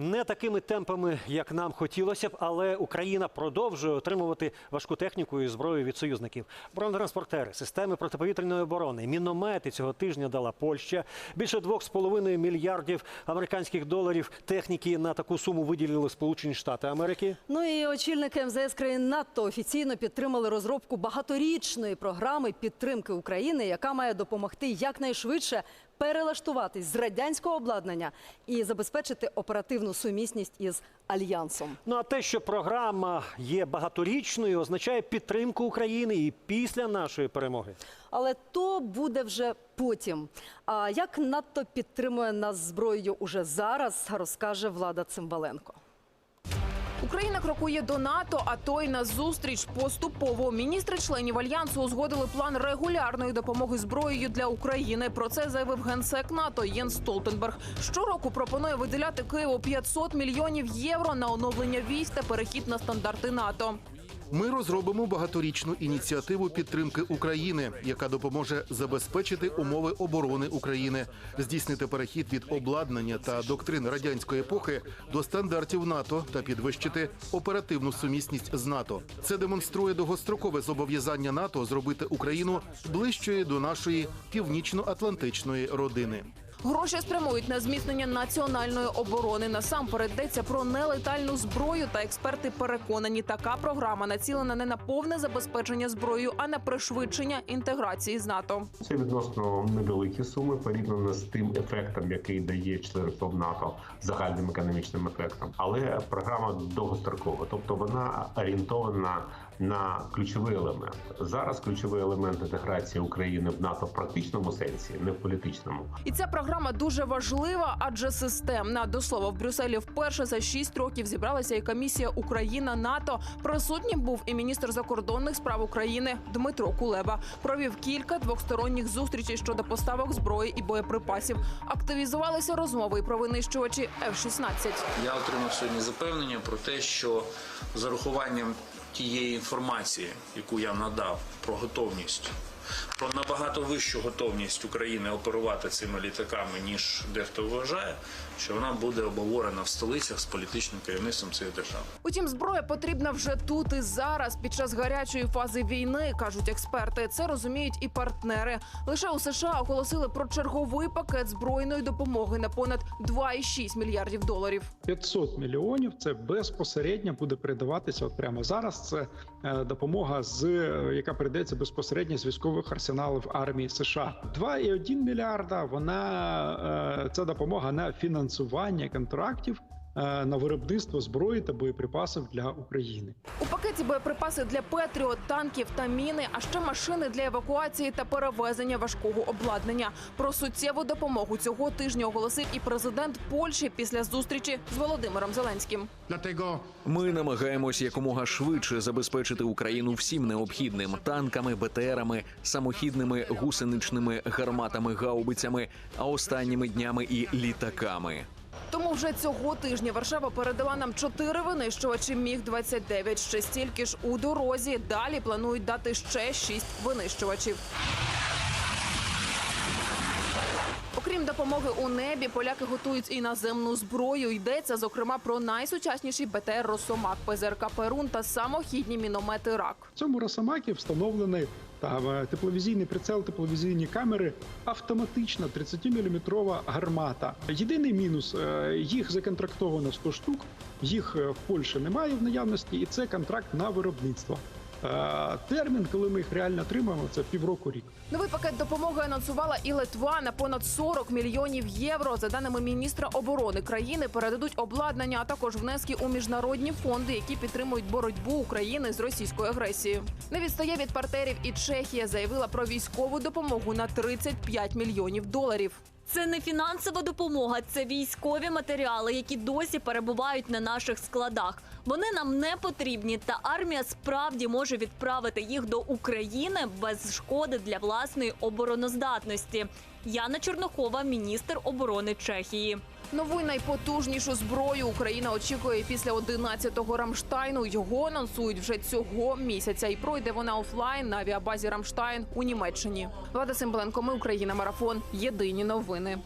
Не такими темпами, як нам хотілося б, але Україна продовжує отримувати важку техніку і зброю від союзників. Бронетранспортери, системи протиповітряної оборони, міномети цього тижня дала Польща. Більше 2,5 мільярдів американських доларів техніки на таку суму виділили Сполучені Штати Америки. Ну і очільники МЗС країн НАТО офіційно підтримали розробку багаторічної програми підтримки України, яка має допомогти якнайшвидше перелаштуватись з радянського обладнання і забезпечити оперативну сумісність із альянсом. Ну а те, що програма є багаторічною, означає підтримку України і після нашої перемоги. Але то буде вже потім. А як НАТО підтримує нас зброєю уже зараз, розкаже Влада Цимбаленко. Україна крокує до НАТО, а то й на зустріч поступово. Міністри членів альянсу узгодили план регулярної допомоги зброєю для України. Про це заявив генсек НАТО Єн Столтенберг. Щороку пропонує виділяти Києву 500 мільйонів євро на оновлення військ та перехід на стандарти НАТО. Ми розробимо багаторічну ініціативу підтримки України, яка допоможе забезпечити умови оборони України, здійснити перехід від обладнання та доктрин радянської епохи до стандартів НАТО та підвищити оперативну сумісність з НАТО. Це демонструє довгострокове зобов'язання НАТО зробити Україну ближчою до нашої північно-атлантичної родини. Гроші спрямують на зміцнення національної оборони. Насамперед йдеться про нелетальну зброю. Та експерти переконані, така програма націлена не на повне забезпечення зброєю, а на пришвидшення інтеграції з НАТО. Це відносно невеликі суми порівняно з тим ефектом, який дає членство в НАТО загальним економічним ефектом. Але програма довгострокова, тобто вона орієнтована на ключовий елемент. Зараз ключовий елемент інтеграції України в НАТО в практичному сенсі, не в політичному. І ця програма дуже важлива, адже системна. До слова, в Брюсселі вперше за шість років зібралася і комісія Україна НАТО. Присутнім був і міністр закордонних справ України Дмитро Кулеба. Провів кілька двосторонніх зустрічей щодо поставок зброї і боєприпасів. Активізувалися розмови і про винищувачі F-16. Я отримав сьогодні запевнення про те, що з урахуванням тієї інформації, яку я надав про готовність, про набагато вищу готовність України оперувати цими літаками, ніж дехто вважає, що вона буде обговорена в столицях з політичним керівництвом цих держав. Утім, зброя потрібна вже тут і зараз, під час гарячої фази війни, кажуть експерти. Це розуміють і партнери. Лише у США оголосили про черговий пакет збройної допомоги на понад 2,6 мільярдів доларів. 500 мільйонів це безпосередньо буде передаватися. От прямо зараз це е, допомога з е, яка передається безпосередньо з військових арсеналів армії США. 2,1 мільярда. Вона е, це допомога на фінансування контрактів на виробництво зброї та боєприпасів для України. У пакеті боєприпаси для Петріот, танків та міни, а ще машини для евакуації та перевезення важкого обладнання. Про суттєву допомогу цього тижня оголосив і президент Польщі після зустрічі з Володимиром Зеленським. Ми намагаємось якомога швидше забезпечити Україну всім необхідним танками, БТРами, самохідними гусеничними гарматами, гаубицями, а останніми днями і літаками. Тому вже цього тижня Варшава передала нам чотири винищувачі Міг 29 Ще стільки ж у дорозі. Далі планують дати ще шість винищувачів. Окрім допомоги у небі, поляки готують і наземну зброю. Йдеться зокрема про найсучасніший БТР Росомак, ПЗРК Перун та самохідні міномети РАК. В цьому Росомакі встановлений тепловізійний прицел, тепловізійні камери, автоматична 30-мм гармата. Єдиний мінус е, їх законтрактовано 100 штук. Їх е, в Польщі немає в наявності, і це контракт на виробництво. Е, Термін, коли ми їх реально отримаємо, це півроку рік. Новий пакет допомоги анонсувала і Литва на понад 40 мільйонів євро. За даними міністра оборони країни, передадуть обладнання, а також внески у міжнародні фонди, які підтримують боротьбу України з російською агресією. Не відстає від партнерів і Чехія заявила про військову допомогу на 35 мільйонів доларів. Це не фінансова допомога, це військові матеріали, які досі перебувають на наших складах. Вони нам не потрібні, та армія справді може відправити їх до України без шкоди для власної обороноздатності. Яна Чорнохова, міністр оборони Чехії. Нову найпотужнішу зброю Україна очікує після 11-го Рамштайну. Його анонсують вже цього місяця. І пройде вона офлайн на авіабазі Рамштайн у Німеччині. Влада Симбленко, ми Україна. Марафон. Єдині новини.